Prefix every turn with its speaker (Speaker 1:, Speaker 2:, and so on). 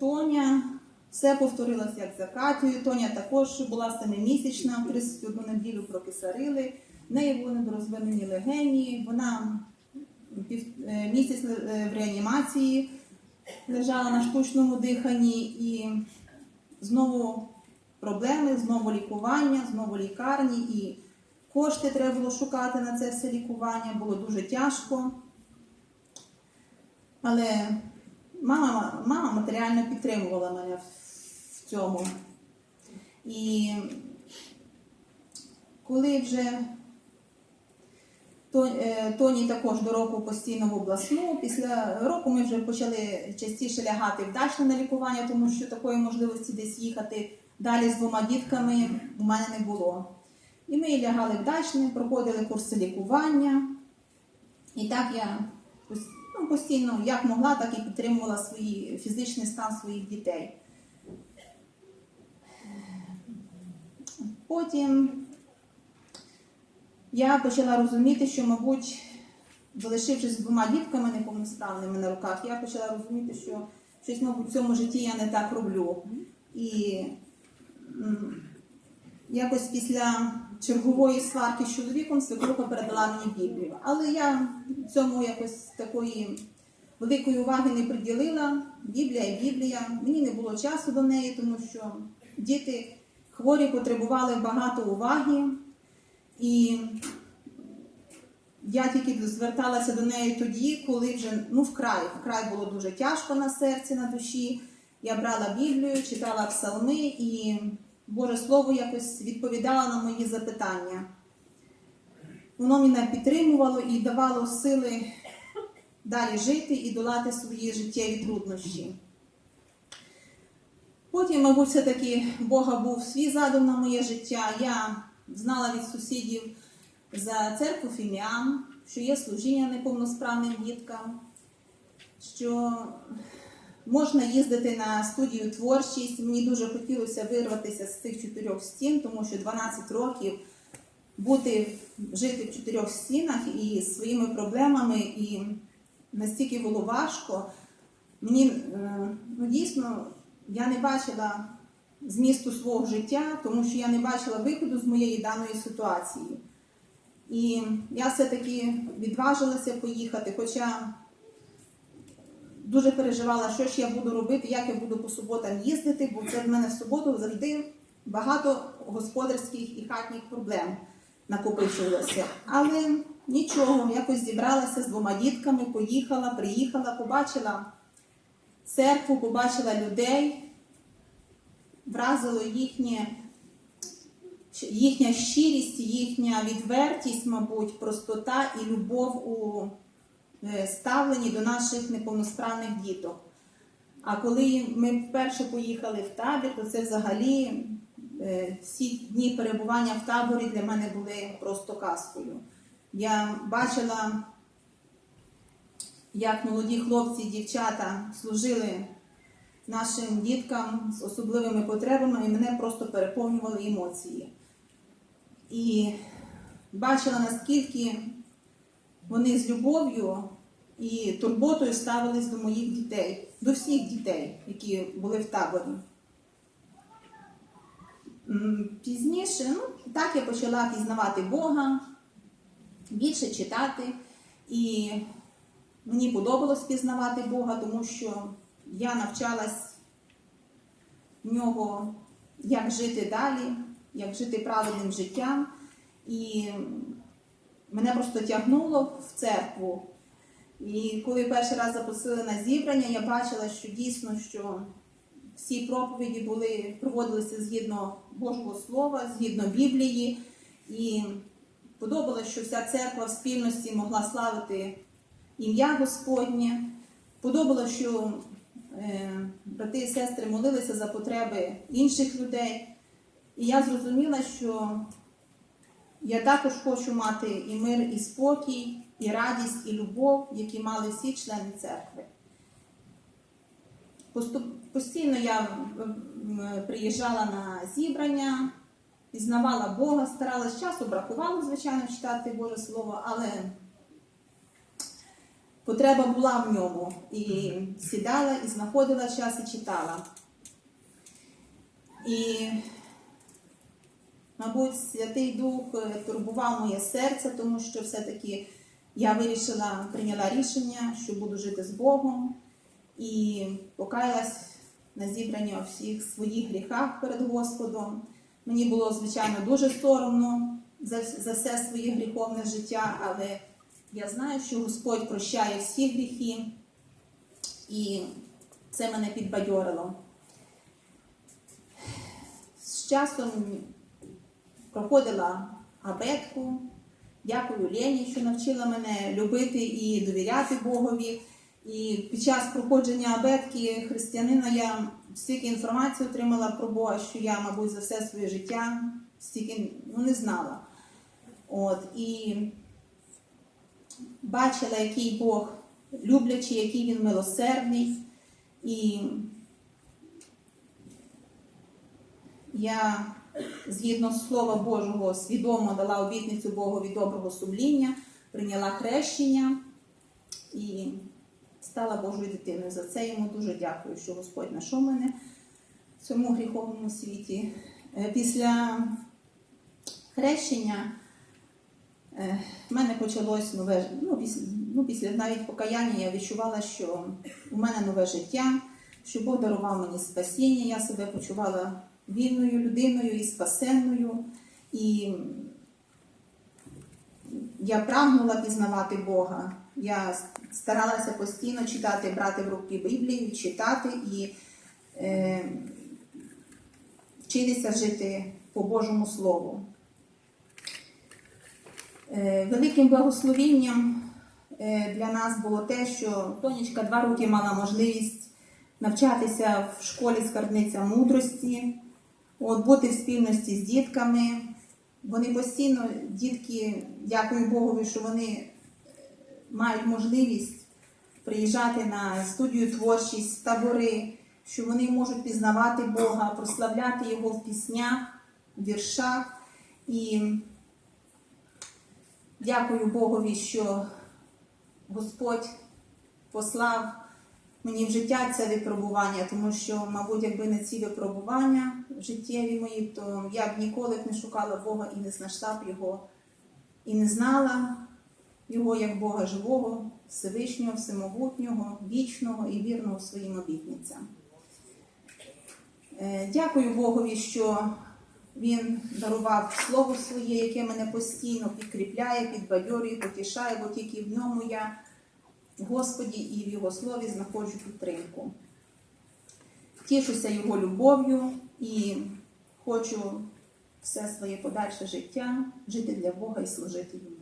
Speaker 1: Тоня. Все повторилося як за Катєю. Тоня також була семимісячна, 31 неділю прокисарили. В неї були недорозвинені легені. Вона е, місяць е, в реанімації лежала на штучному диханні і знову проблеми, знову лікування, знову лікарні і кошти треба було шукати на це все лікування. Було дуже тяжко. Але мама, мама матеріально підтримувала мене в- в цьому. І коли вже е, Тоні також до року постійно в обласну. Після року ми вже почали частіше лягати вдачно на лікування, тому що такої можливості десь їхати далі з двома дітками у мене не було. І ми лягали вдачно, проходили курси лікування. І так я ну, постійно, як могла, так і підтримувала свої, фізичний стан своїх дітей. Потім я почала розуміти, що, мабуть, залишившись двома дітками неповносправними на руках, я почала розуміти, що щось, мабуть, в цьому житті я не так роблю. І якось після чергової сварки з чоловіком свекруха передала мені Біблію. Але я цьому якось такої великої уваги не приділила. Біблія і Біблія. Мені не було часу до неї, тому що діти хворі потребували багато уваги. І я тільки зверталася до неї тоді, коли вже ну вкрай, вкрай було дуже тяжко на серці, на душі. Я брала Біблію, читала псалми, і Боже Слово якось відповідало на мої запитання. Воно мене підтримувало і давало сили далі жити і долати свої життєві труднощі. Потім, мабуть, все-таки Бога був свій задум на моє життя. Я знала від сусідів за церкву Фіміам, що є служіння неповносправним діткам, що можна їздити на студію творчість. Мені дуже хотілося вирватися з цих чотирьох стін, тому що 12 років бути, жити в чотирьох стінах і своїми проблемами, і настільки було важко. Мені е, ну, дійсно я не бачила змісту свого життя, тому що я не бачила виходу з моєї даної ситуації. І я все-таки відважилася поїхати, хоча дуже переживала, що ж я буду робити, як я буду по суботам їздити, бо це в мене в суботу завжди багато господарських і хатніх проблем накопичувалося. Але нічого, якось зібралася з двома дітками, поїхала, приїхала, побачила церкву, побачила людей, вразило їхнє, їхня щирість, їхня відвертість, мабуть, простота і любов у е, ставленні до наших неповносправних діток. А коли ми вперше поїхали в табір, то це взагалі е, всі дні перебування в таборі для мене були просто казкою. Я бачила як молоді хлопці і дівчата служили нашим діткам з особливими потребами, і мене просто переповнювали емоції. І бачила, наскільки вони з любов'ю і турботою ставились до моїх дітей, до всіх дітей, які були в таборі. Пізніше, ну, так я почала пізнавати Бога, більше читати. І Мені подобалось пізнавати Бога, тому що я навчалась в нього, як жити далі, як жити правильним життям. І мене просто тягнуло в церкву. І коли перший раз запросили на зібрання, я бачила, що дійсно, що всі проповіді були, проводилися згідно Божого Слова, згідно Біблії. І подобалось, що вся церква в спільності могла славити ім'я Господнє. Подобалося, що е, брати і сестри молилися за потреби інших людей. І я зрозуміла, що я також хочу мати і мир, і спокій, і радість, і любов, які мали всі члени церкви. Постійно я приїжджала на зібрання, пізнавала Бога, старалась часу, бракувало, звичайно, читати Боже Слово, але потреба була в ньому. І сідала, і знаходила час і читала. І, мабуть, Святий Дух е, турбував моє серце, тому що все-таки я вирішила, прийняла рішення, що буду жити з Богом і покаялась на зібранні у всіх своїх гріхах перед Господом. Мені було, звичайно, дуже соромно за, за все своє гріховне життя, але я знаю, що Господь прощає всі гріхи, і це мене підбадьорило. З часом проходила абетку. Дякую Лені, що навчила мене любити і довіряти Богові. І під час проходження абетки християнина я стільки інформації отримала про Бога, що я, мабуть, за все своє життя стільки ну, не знала. От, і бачила, який Бог люблячий, який він милосердний. І я, згідно Слова Божого, свідомо дала обітницю Богові доброго сумління, прийняла хрещення і стала Божою дитиною. За це йому дуже дякую, що Господь знайшов мене в цьому гріховному світі. Е, Після хрещення е, в мене почалось нове, ну, після, ну, після навіть покаяння я відчувала, що у мене нове життя, що Бог дарував мені спасіння, я себе почувала вільною людиною і спасенною. І я прагнула пізнавати Бога. Я старалася постійно читати, брати в руки Біблію, читати і е, вчитися жити по Божому Слову. Е, великим благословінням е, для нас було те, що донечка два роки мала можливість навчатися в школі скарбниця мудрості, от, бути в спільності з дітками. Вони постійно, дітки, дякую Богові, що вони е, мають можливість приїжджати на студію творчість, табори, що вони можуть пізнавати Бога, прославляти Його в піснях, в віршах. І дякую Богові, що Господь послав мені в життя це випробування, тому що, мабуть, якби не ці випробування життєві мої, то я б ніколи б не шукала Бога і не знайшла б його, і не знала його як Бога живого, Всевишнього, Всемогутнього, вічного і вірного своїм обітницям. Е, Дякую Богові, що Він дарував слово своє, яке мене постійно підкріпляє, підбадьорює, потішає, бо тільки в ньому я Господі і в Його слові знаходжу підтримку. Тішуся Його любов'ю і хочу все своє подальше життя жити для Бога і служити йому.